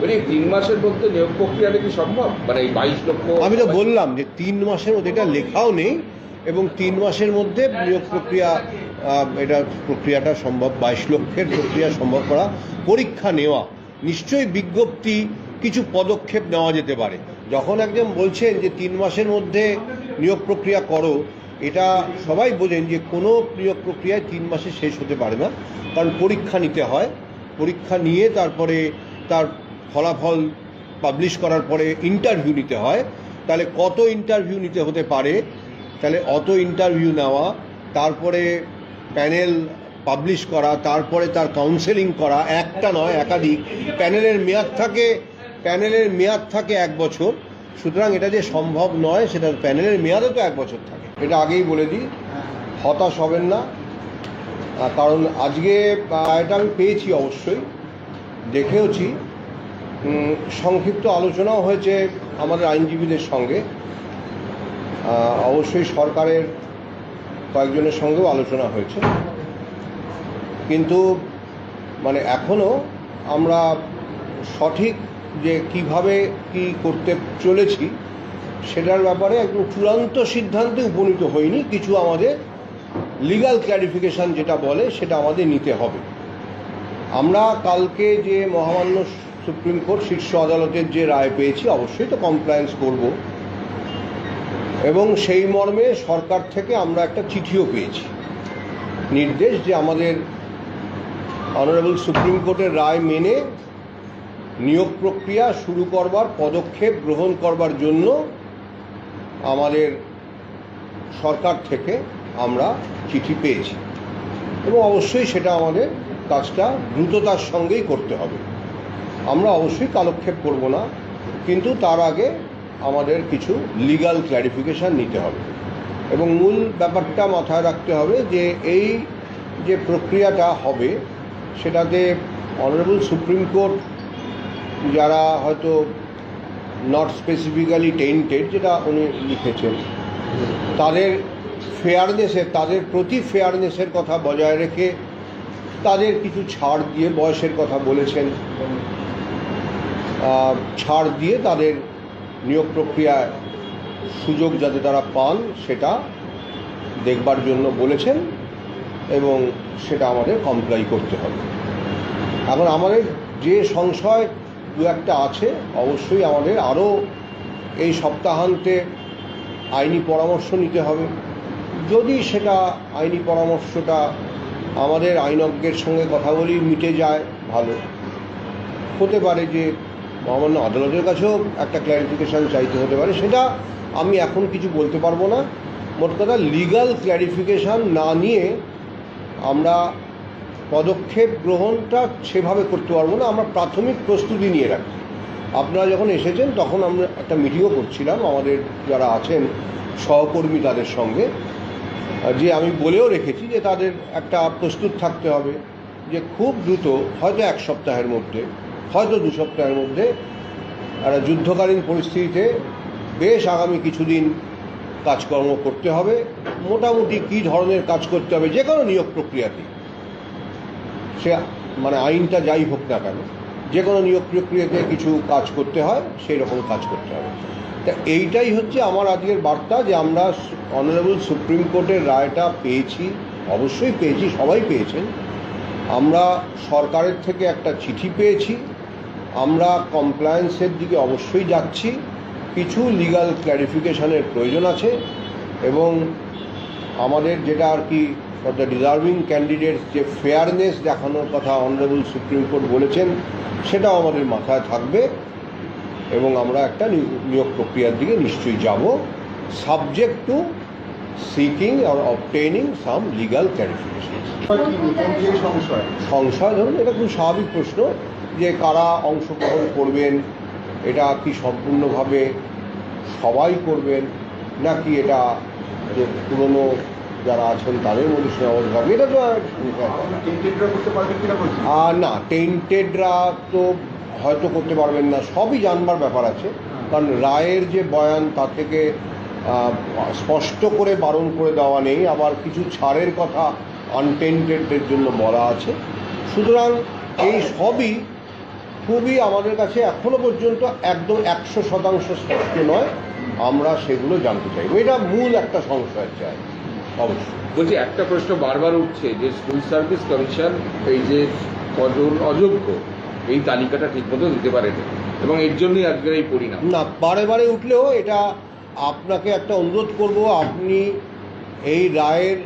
মানে তিন মাসের মধ্যে নিয়োগ প্রক্রিয়াটা কি সম্ভব? মানে এই বাইশ লক্ষ আমি তো বললাম যে তিন মাসের মধ্যে এটা লেখাও নেই এবং তিন মাসের মধ্যে নিয়োগ প্রক্রিয়া এটা প্রক্রিয়াটা সম্ভব বাইশ লক্ষের প্রক্রিয়া সম্ভব করা পরীক্ষা নেওয়া। নিশ্চয়ই বিজ্ঞপ্তি কিছু পদক্ষেপ নেওয়া যেতে পারে। যখন একজন বলছেন যে তিন মাসের মধ্যে নিয়োগ প্রক্রিয়া করো এটা সবাই বোঝেন যে কোনো নিয়োগ প্রক্রিয়ায় তিন মাসে শেষ হতে পারে না। কারণ পরীক্ষা নিতে হয় পরীক্ষা নিয়ে তারপরে তার ফলাফল পাবলিশ করার পরে ইন্টারভিউ নিতে হয়, তাহলে কত ইন্টারভিউ নিতে হতে পারে? তাহলে অত ইন্টারভিউ নেওয়া, তারপরে প্যানেল পাবলিশ করা, তারপরে তার কাউন্সেলিং করা, একটা নয়, একাধিক। প্যানেলের মেয়াদ থাকে প্যানেলের মেয়াদ থাকে এক বছর। সুতরাং এটা যে সম্ভব নয়, সেটা প্যানেলের মেয়াদও তো এক বছর থাকে। এটা আগেই বলে দিই, হতাশ হবেন না। কারণ আজকে এটা আমি পেয়েছি অবশ্যই, দেখেওছি। সংক্ষিপ্ত আলোচনাও হয়েছে আমাদের আইনজীবীদের সঙ্গে। অবশ্যই সরকারের কয়েকজনের সঙ্গেও আলোচনা হয়েছে। কিন্তু মানে এখনও আমরা সঠিক যে কীভাবে কি করতে চলেছি, সেটার ব্যাপারে একদম চূড়ান্ত সিদ্ধান্তে উপনীত হয়নি কিছু আমাদের লিগ্যাল ক্ল্যারিফিকেশান যেটা বলে, সেটা আমাদের নিতে হবে। আমরা কালকে যে মহামান্য সুপ্রিম কোর্ট শীর্ষ আদালতের যে রায় পেয়েছি, অবশ্যই তো কমপ্লায়েন্স করব। এবং সেই মর্মে সরকার থেকে আমরা একটা চিঠিও পেয়েছি। নির্দেশ যে আমাদের অনারেবল সুপ্রিম কোর্টের রায় মেনে নিয়োগ প্রক্রিয়া শুরু করবার, পদক্ষেপ গ্রহণ করবার জন্য আমাদের সরকার থেকে আমরা চিঠি পেয়েছি। এবং অবশ্যই সেটা আমাদের কাজটা দ্রুততার সঙ্গেই করতে হবে। আমরা অবশ্যই কালক্ষেপ করব না, কিন্তু তার আগে আমাদের কিছু লিগ্যাল ক্ল্যারিফিকেশান নিতে হবে। এবং মূল ব্যাপারটা মাথায় রাখতে হবে যে এই যে প্রক্রিয়াটা হবে, সেটাতে অনারেবল সুপ্রিম কোর্ট যারা হয়তো নট স্পেসিফিক্যালি টেন্টেড যেটা উনি লিখেছেন, তাদের ফেয়ারনেসের তাদের প্রতি ফেয়ারনেসের কথা বজায় রেখে তাদের কিছু ছাড় দিয়ে বয়সের কথা বলেছেন। ছাড় দিয়ে তাদের নিয়োগ প্রক্রিয়ায় সুযোগ যাতে তারা পান, সেটা দেখবার জন্য বলেছেন এবং সেটা আমাদের কমপ্লাই করতে হবে। এখন আমাদের যে সংশয় দু একটা আছে, অবশ্যই আমাদের আরও এই সপ্তাহান্তে আইনি পরামর্শ নিতে হবে। যদি সেটা আইনি পরামর্শটা আমাদের আইনজ্ঞের সঙ্গে কথা বলি, মিটে যায়, ভালো। হতে পারে যে মহামান্য আদালতের কাছেও একটা ক্ল্যারিফিকেশান চাইতে হতে পারে। সেটা আমি এখন কিছু বলতে পারব না। মোট কথা লিগাল ক্ল্যারিফিকেশান না নিয়ে আমরা পদক্ষেপ গ্রহণটা সেভাবে করতে পারব না। আমরা প্রাথমিক প্রস্তুতি নিয়ে রাখি। আপনারা যখন এসেছেন, তখন আমরা একটা মিটিংও করছিলাম। আমাদের যারা আছেন, সহকর্মী তাদের সঙ্গে। যে আমি বলেও রেখেছি যে তাদের একটা প্রস্তুত থাকতে হবে যে খুব দ্রুত, হয়তো এক সপ্তাহের মধ্যে হয়তো দু সপ্তাহের মধ্যে একটা যুদ্ধকালীন পরিস্থিতিতে বেশ আগামী কিছুদিন কাজকর্ম করতে হবে। মোটামুটি কী ধরনের কাজ করতে হবে, যে কোনো নিয়োগ প্রক্রিয়াতে সে মানে আইনটা যাই হোক না কেন, যে কোনো নিয়োগ প্রক্রিয়াতে কিছু কাজ করতে হয়, সেই রকম কাজ করতে হবে। তা এইটাই হচ্ছে আমার আজকের বার্তা যে আমরা অনারেবল সুপ্রিম কোর্টের রায়টা পেয়েছি, অবশ্যই পেয়েছি, সবাই পেয়েছেন। আমরা সরকারের থেকে একটা চিঠি পেয়েছি আমরা কমপ্লায়েন্সের দিকে অবশ্যই যাচ্ছি। কিছু লিগাল ক্ল্যারিফিকেশনের প্রয়োজন আছে এবং আমাদের যেটা আর কি দ্য ডিজার্ভিং ক্যান্ডিডেট যে ফেয়ারনেস দেখানোর কথা অনারেবল সুপ্রিম কোর্ট বলেছেন সেটাও আমাদের মাথায় থাকবে এবং আমরা একটা নিয়োগ প্রক্রিয়ার দিকে নিশ্চয়ই যাব। Subject to seeking or obtaining some legal clarification সংশয়? সংশয়? ধরুন এটা খুব স্বাভাবিক প্রশ্ন। যে কারা অংশগ্রহণ করবেন এটা কি সম্পূর্ণভাবে সবাই করবেন নাকি এটা যে পুরনো যারা আছেন তাদের মধ্যে সীমাবদ্ধ থাকবে এটা তো আর না টেন্টেডরা তো হয়তো করতে পারবেন না সবই জানবার ব্যাপার আছে। কারণ রায়ের যে বয়ান তার থেকে স্পষ্ট করে বারণ করে দেওয়া নেই আবার কিছু ছাড়ের কথা আনটেন্টেডদের জন্য বলা আছে। সুতরাং এই সবই খুবই আমাদের কাছে এখনও পর্যন্ত একদম একশো শতাংশ স্পষ্ট নয়। আমরা সেগুলো জানতে চাই। এটা মূল একটা সংশয় চাই অবশ্যই। বলছি একটা প্রশ্ন বারবার উঠছে যে স্কুল সার্ভিস কমিশন এই যে কজন অযোগ্য এই তালিকাটা ঠিকমতো দিতে পারেনি। এবং এর জন্যই আজকের এই পরিণাম। না বারে বারে উঠলেও এটা আপনাকে একটা অনুরোধ করব আপনি এই রায়ের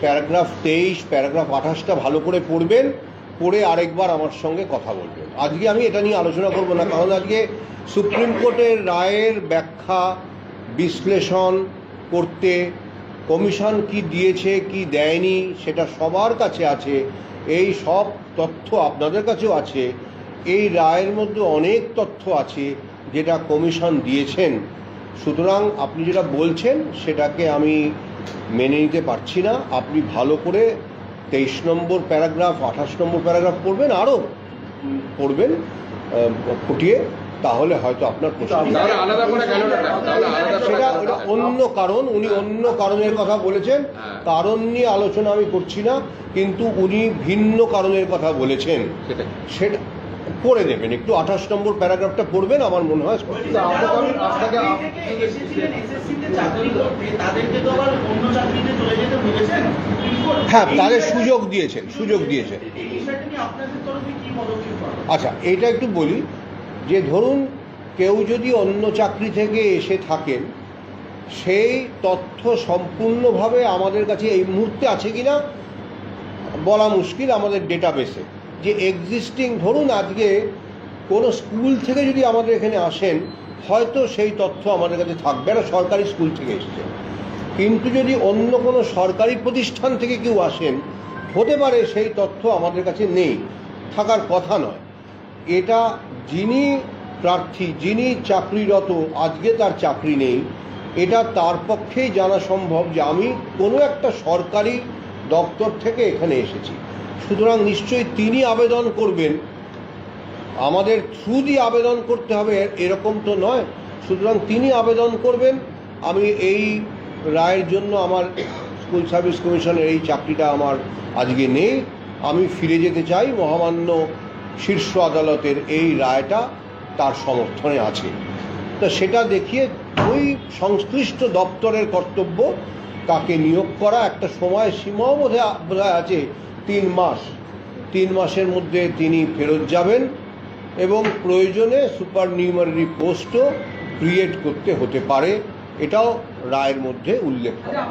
প্যারাগ্রাফ তেইশ প্যারাগ্রাফ আঠাশটা ভালো করে পড়বেন। পড়ে আরেকবার আমার সঙ্গে কথা বলবেন আজকে আমি এটা নিয়ে আলোচনা করব না, কারণ আজকে সুপ্রিম কোর্টের রায়ের ব্যাখ্যা, বিশ্লেষণ করতে কমিশন কি দিয়েছে, কি দেয়নি, সেটা সবার কাছে আছে। এই সব তথ্য আপনাদের কাছেও আছে। এই রায়ের মধ্যে অনেক তথ্য আছে যেটা কমিশন দিয়েছেন। সুতরাং আপনি যেটা বলছেন, সেটাকে আমি মেনে নিতে পারছি না। আপনি ভালো করে তেইশ নম্বর প্যারাগ্রাফ আঠাশ নম্বর প্যারাগ্রাফ পড়বেন আরও পড়বেন ফুটিয়ে তাহলে হয়তো আপনার সেটা অন্য কারণ উনি অন্য কারণের কথা বলেছেন হ্যাঁ। কারণ নিয়ে আলোচনা আমি করছি না কিন্তু উনি ভিন্ন কারণের কথা বলেছেন। সেটা পড়ে নেবেন। একটু আঠাশ নম্বর প্যারাগ্রাফটা পড়বেন আমার মনে হয় হ্যাঁ তাদের সুযোগ দিয়েছেন সুযোগ দিয়েছেন। আচ্ছা এটা একটু বলি যে ধরুন কেউ যদি অন্য চাকরি থেকে এসে থাকেন সেই তথ্য সম্পূর্ণভাবে আমাদের কাছে এই মুহূর্তে আছে কি না বলা মুশকিল আমাদের ডেটাবেসে যে এক্সিস্টিং ধরুন আজকে কোনো স্কুল থেকে যদি আমাদের এখানে আসেন, হয়তো সেই তথ্য আমাদের কাছে থাকবে না, সরকারি স্কুল থেকে এসছে। কিন্তু যদি অন্য কোনো সরকারি প্রতিষ্ঠান থেকে কেউ আসেন, হতে পারে সেই তথ্য আমাদের কাছে নেই, থাকার কথা নয়। এটা যিনি প্রার্থী, যিনি চাকরিরত, আজকে তার চাকরি নেই, এটা তার পক্ষেই জানা সম্ভব যে আমি কোনো একটা সরকারি দপ্তর থেকে এখানে এসেছি। সুতরাং নিশ্চয়ই তিনি আবেদন করবেন। আমাদের থ্রু দিয়ে আবেদন করতে হবে, এরকম তো নয়। সুতরাং তিনি আবেদন করবেন। আমি এই রায়ের জন্য আমার স্কুল সার্ভিস কমিশনের এই চাকরিটা আমার আজকে নেই। আমি ফিরে যেতে চাই। মহামান্য শীর্ষ আদালতের এই রায়টা তার সমর্থনে আছে। তো সেটা দেখিয়ে ওই সংশ্লিষ্ট দপ্তরের কর্তব্য, তাকে নিয়োগ করা একটা সময় সীমাও বোধহয় আছে তিন মাস। তিন মাসের মধ্যে তিনি ফেরত যাবেন এবং প্রয়োজনে সুপার নিউমারি পোস্টও ক্রিয়েট করতে হতে পারে। এটাও রায়ের মধ্যে উল্লেখ করা।